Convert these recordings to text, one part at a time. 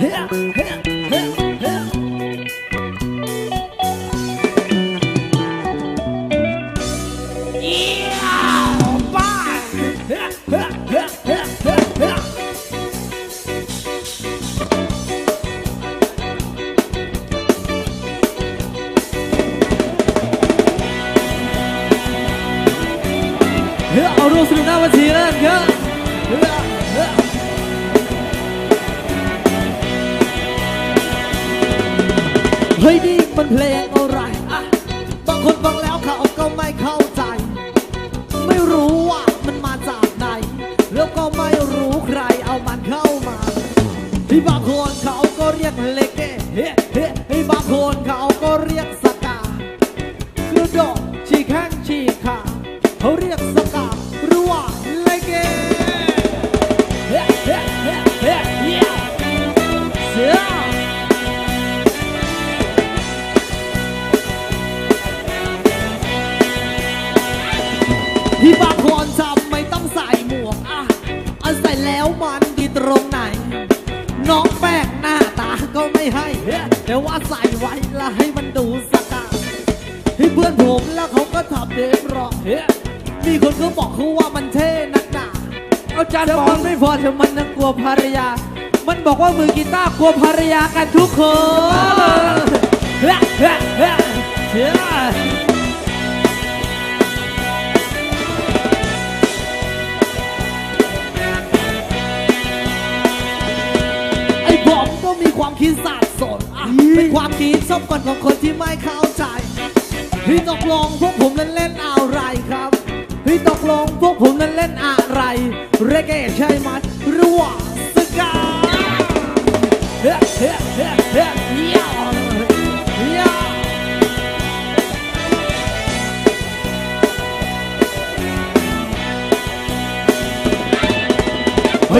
Yeah. เฮ้ยนี่มันเพลงอะไรอะบางคนฟังแล้วเขาก็ไม่เข้าใจ ไม่รู้ว่ามันมาจากไหน แล้วก็ไม่รู้ใครเอามันเข้ามา ที่บางคนเขาก็เรียกเลเกเฮ้เฮ้เฮ้ยบางคนเขาก็เรียกสกากระโดดฉีกแข้งฉีกขาเขาเรียกสกา น้องแป้งหน้าตาก็ไม่ให้เฮ้แต่ว่าใส่ไว้แล้วให้มันดูสกาให้เพื่อนผมแล้วเขาก็ทำเดฟรอกมีคนก็บอกเขาว่ามันเท่นักหนาเอาจารย์บอลไม่พอเถอมันนะกลัวภรรยา มันบอกว่ามือกีตาร์กลัวภรรยากันทุกคน อ้ผมก็มีความคิดสาดสนอะเป็นความคิดชอบกันของคนที่ไม่เข้าใจพี่ตกลงพวกผมเล่นเล่นอะไรครับพี่ตกลงพวกผมเล่นเล่นอะไรเรเก้ใช่ไหมหรือว่าสกาเฮ้ยเฮ้ยเฮ้ยเฮ้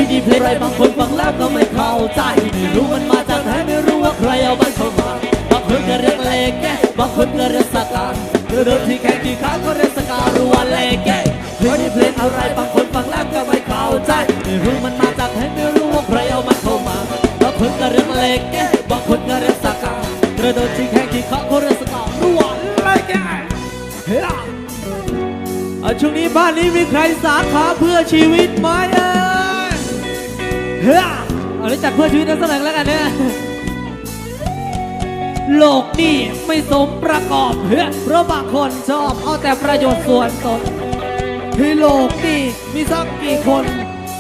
เฮ้ยนี่เพลงอะไรบางคนฟังแล้วก็ไม่เข้าใจไม่รู้มันมาจากไหนไม่รู้ว่าใครเอามันเข้ามาบางคนก็เรียกเลกแกบางคนก็เรียกสการเดินที่แข่งที่ขาก็เรียกสการัวาเลกแกเฮ้ยนี่เพลงอะไรบางคนฟังแล้วก็ไม่เข้าใจไม่รู้มันมาจากไหนไม่รู้ว่าใครเอามันเข้ามาบางคนก็เรียกเล็กแกบางคนก็เรียกสกากระโดดชิงแข่งที่เขาก็เรียกสการัวเล็กแกเฮ้ยเอาช่วงนี้บ้านนี้มีใครสาขาเพื่อชีวิตไหมเอ่ย เฮ้อเอาเลยจัดเพื่อชีวิตนักแสดงแล้วกันเนี่ยโลกนี้ไม่สมประกอบเฮ้อเพราะบางคนชอบเอาแต่ประโยชน์ส่วนตนที่โลกนี้มีสักกี่คน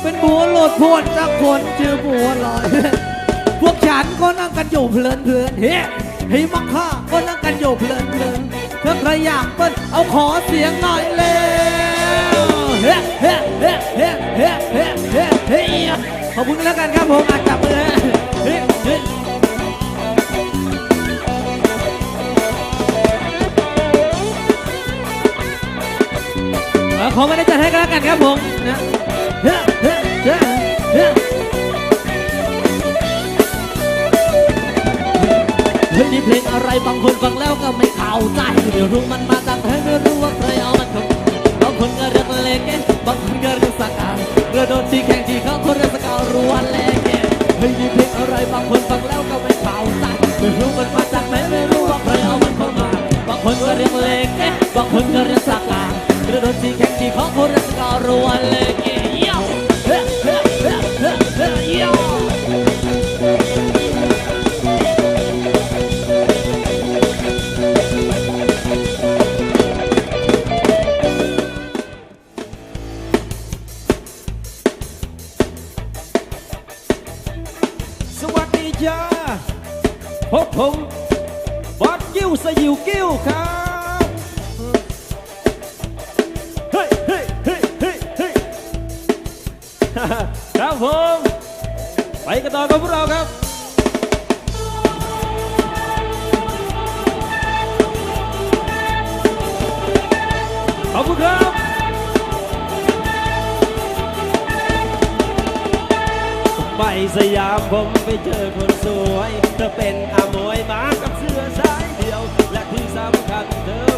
เป็นบัวโลดโพนสักคนชื่อบัวลอยพวกฉันก็นั่งกันอยู่เพลินเพลินเฮ้ให้มักข่าก็นั่งกันอยู่เพลินเพลินถ้าใครอยากเปิ้ลเอาขอเสียงหน่อยเลยเฮ้เฮ้เฮ้เฮ้เฮ้เฮ้เฮ้ อบคุณแล้วกันครับผมอาจับมือเฮ้ยเฮ้ยเอาขอไม่ได้จัดให้กันแล้วกันครับผมนะเฮ้ยเฮ้ยเฮ้ยเฮ้ยเฮ้ยนี่เพลงอะไรบางคนฟังแล้วก็ไม่เข้าใจไม่รู้มันมาจากไหนไม่รู้ว่าใครเอามันเข้าบางคนก็เรียกเล็กบางคนก็เรียกสกากระโดดที่แข่งที่เขาคนเรียก รัวแลกเฮ้ยนี่เพลงอะไรบางคนฟังแล้วก็ไม่เป่าใจไม่รู้มันมาจากไหนไม่รู้ว่าใครเอามันเข้ามาบางคนก็เรียกเลเกบางคนก็เรียกสกากระโดนตรีแข่งที่เขาคนรักก็รัวแลกเก ครับผมไปกันต่อกับพวกเราครับขอบคุณครับไปสยามผมไปเจอคนสวย เธอเป็นอามวยมากับเสื้อสายเดียว และที่สำคัญเธอ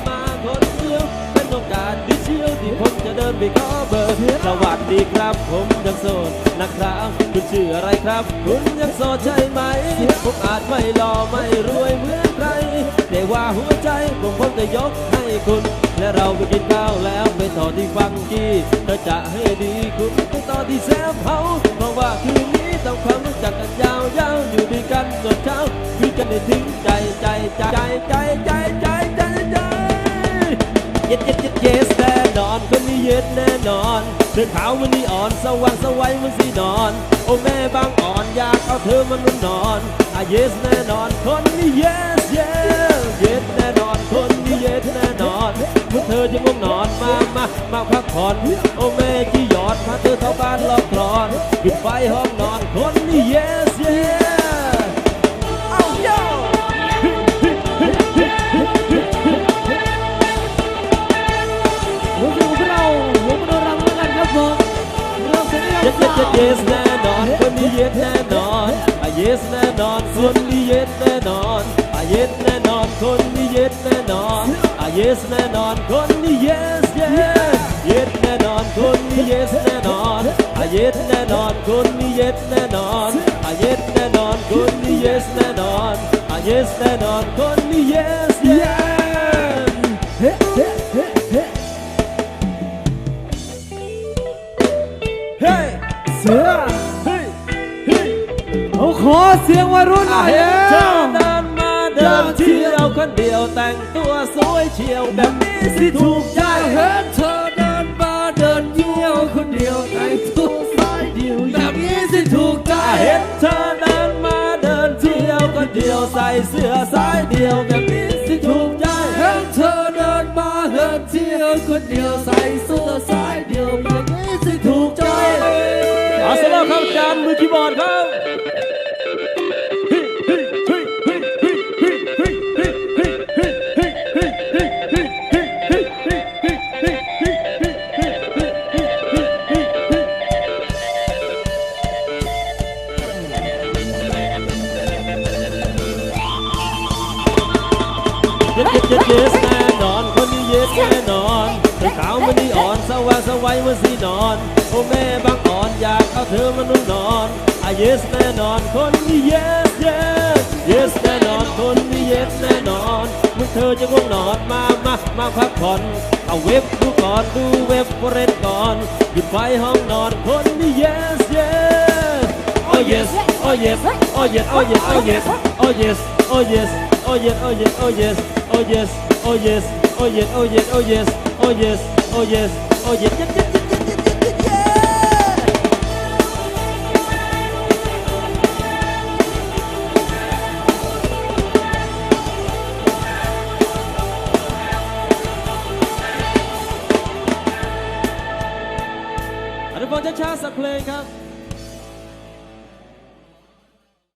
มาคนเดียวเป็นต้องการดิเชียวที่ผมจะเดินไปขอเบอร์สวัสดีครับ ผมยังโสดนะครับ คุณชื่ออะไรครับ คุณยังโสดใช่ไหม ผมอาจไม่หล่อไม่รวยเหมือนใคร แต่ว่าหัวใจผมผมจะยกให้คุณ และเราไปกินข้าวแล้วไปต่อที่ฟังกี้เธอจะให้ดีคุณไปต่อที่แซมเฮาเพราะว่าคืนนี้ต้องความรู้จักกันยาวๆอยู่ด้วยกันจนเช้าคุยกันได้ถึงใจใจใจใจใจใจใจใจเย็ดเย็ดเย็ดเยสแน่นอนคนนี้เย็ดแน่นอนเดินขาวมันนี่อ่อนสว่างสวัยมันสินอน โอ้แม่บางอ่อนอยากเอาเธอมันนุ่นนอนอะเยสแน่นอนคนนี้ yes yes เย็ดแน่นอนคนนี้เย็ดแน่นอนเมื่อเธอจะง่วงนอนมามามาพักผ่อนโอ้แม่จีหยอดพาเธอเข้าบ้านลอกกรอนปิดไฟห้องนอนคนนี้ yes yes เสร็จแล้วเย็ดเย็ดเย็ด yes แน่นอนคนนี้ yes แน่นอนอะ yes แน่นอนคนนี้ yes แน่นอนอะ yes แน่นอนคนนี้ yes แน่นอนอะ yes แน่นอนคนนี้ yes yes yes แน่นอนคนนี้ yes แน่นอนอะ yes แน่นอนคนนี้ yes แน่นอนอะ yes แน่นอนคนนี้ yes แน่นอนอะ yes แน่นอนคนนี้ yes เสือเฮ้ยเฮ้ยเขาขอเสียงวัยรุ่นหน่อยเห็เร็นเธอวเดินมาเดินเที่ยวคนเดียวแต่งตัวสวยเชียวแบบนี้สิถูกใจเห็นเธอเดินมาเดินเที่ยวคนเดียวแต่งตัวสายเดียวแบบนี้สิถูกใจเห็นเธอเดินมาเดินเที่ยวคนเดียวใส่เสื้อสายเดียวแบบนี้สิถูกใจเห็นเธอเดินมาเดินเที่ยวคนเดียวใส่ เอาสำหรับครับอาจารย์มือคีย์บอร์ดครับเย็ดเย็ดเย็ดแน่นอนคนนี้เย็ดแน่นอนเธอขาวมันนี่อ่อนสว่างสวัยมันสินอน โอ้แม่บางอ่อนอยากเอาเธอมานุ่งนอนอะ yes แน่นอนคนนี้ yes yes yes แน่นอนคนนี้ yes แน่นอนเมื่อเธอจะง่วงนอนมามามาพักผ่อนเอาเว็บดูก่อนดูเว็บเรนก่อนหยุดไฟห้องนอนคนนี้ yes yes oh yes oh yes oh yes oh yes oh yes oh yes oh yes oh yes oh yes oh yes oh yes oh yes oh yes oh yes oh yes oh yes oh yes oh yes yes yes yes yes yes yes Casa Plenga.